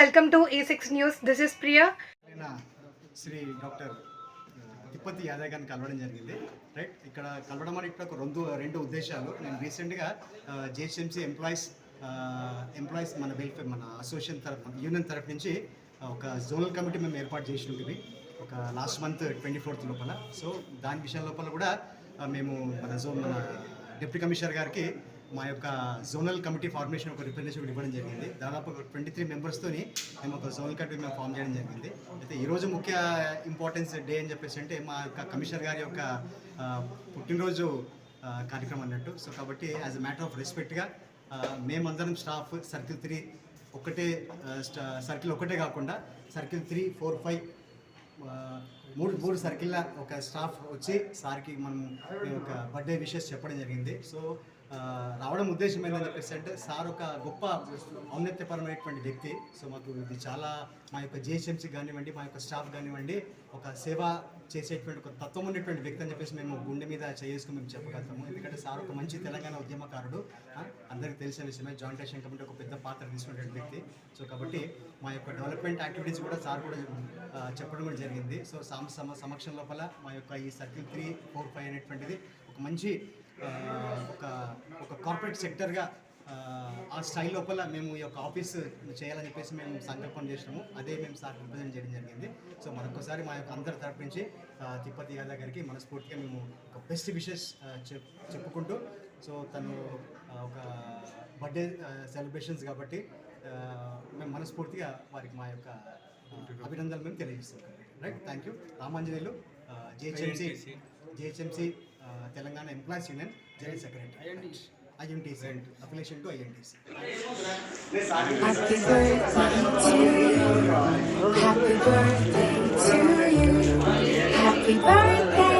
Welcome to ఈ six news this is Priya Sri doctor Tippati Yadav గారిని కలవడం జరిగింది రైట్ ఇక్కడ కలవడం అనేది ఇక్కడ రెండు రెండు ఉద్దేశాలు నేను రీసెంట్గా జిహెచ్ఎంసీ ఎంప్లాయీస్ ఎంప్లాయీస్ మన వెల్ఫేర్ మన అసోసియేషన్ తరఫు యూనియన్ తరఫు నుంచి ఒక జోనల్ కమిటీ మేము ఏర్పాటు చేసి ఉంటుంది ఒక లాస్ట్ మంత్ ట్వంటీ ఫోర్త్ లోపల సో దాని విషయం లోపల కూడా మేము మన జోన్ మన డిప్యూటీ కమిషనర్ గారికి మా యొక్క జోనల్ కమిటీ ఫార్మేషన్ ఒక రిప్రజెంటేషన్ ఇవ్వడం జరిగింది దాదాపు ఒక ట్వంటీ త్రీ మెంబర్స్తోని మేము ఒక జోనల్ కమిటీ మేము ఫామ్ చేయడం జరిగింది అయితే ఈరోజు ముఖ్య ఇంపార్టెన్స్ డే అని చెప్పేసి అంటే మా యొక్క కమిషనర్ గారి యొక్క పుట్టినరోజు కార్యక్రమం అన్నట్టు సో కాబట్టి యాజ్ అ మ్యాటర్ ఆఫ్ రెస్పెక్ట్గా మేమందరం స్టాఫ్ సర్కిల్ త్రీ ఒకటే సర్కిల్ ఒకటే కాకుండా సర్కిల్ త్రీ ఫోర్ ఫైవ్ మూడు మూడు సర్కిల్ల ఒక స్టాఫ్ వచ్చి సార్కి మనం ఒక బర్త్డే విషెస్ చెప్పడం జరిగింది సో రావడం ఉద్దేశం ఏంటని చెప్పేసి అంటే సార్ ఒక గొప్ప ఔన్నత్యపరమైనటువంటి వ్యక్తి సో మాకు ఇది చాలా మా యొక్క జిహెచ్ఎంసీ కానివ్వండి మా యొక్క స్టాఫ్ కానివ్వండి ఒక సేవ చేసేటువంటి ఒక తత్వం ఉన్నటువంటి వ్యక్తి అని చెప్పేసి మేము గుండె మీద చేసుకుని మేము చెప్పగలుగుతాము ఎందుకంటే సార్ ఒక మంచి తెలంగాణ ఉద్యమకారుడు అందరికీ తెలిసిన విషయమే జాయింట్ యాక్షన్ కమిటీ ఒక పెద్ద పాత్ర తీసుకునేటువంటి వ్యక్తి సో కాబట్టి మా యొక్క డెవలప్మెంట్ యాక్టివిటీస్ కూడా సార్ కూడా చెప్పడం కూడా జరిగింది సో సమ సమక్షం లోపల మా యొక్క ఈ సర్కిల్ త్రీ ఫోర్ ఫైవ్ అనేటువంటిది ఒక మంచి ఒక ఒక కార్పొరేట్ సెక్టర్గా ఆ స్టైల్ లోపల మేము ఈ యొక్క ఆఫీస్ చేయాలని చెప్పేసి మేము సంకల్పం చేసినాము అదే మేము సార్ రిప్రజెంట్ చేయడం జరిగింది సో మరొకసారి మా యొక్క అందరి తరపు నుంచి తిప్పతి యాదవ్ గారికి మనస్ఫూర్తిగా మేము ఒక బెస్ట్ విషెస్ చెప్పుకుంటూ సో తను ఒక బర్త్డే సెలబ్రేషన్స్ కాబట్టి మేము మనస్ఫూర్తిగా వారికి మా యొక్క అభినందనలు మేము తెలియజేస్తాం right thank you Ramanjaneyulu GHMC GHMC Uh, Telangana Employees Union, General Secretary. INDs. INDs and affiliation to INDs. Happy birthday to Happy birthday to you. Happy birthday.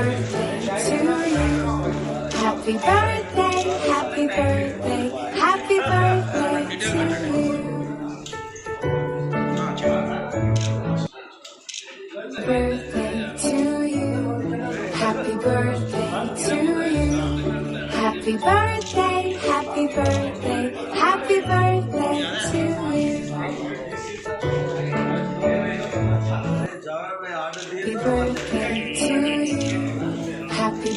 Happy birthday, happy birthday, happy birthday to you. Birthday to you, happy birthday to you, happy birthday.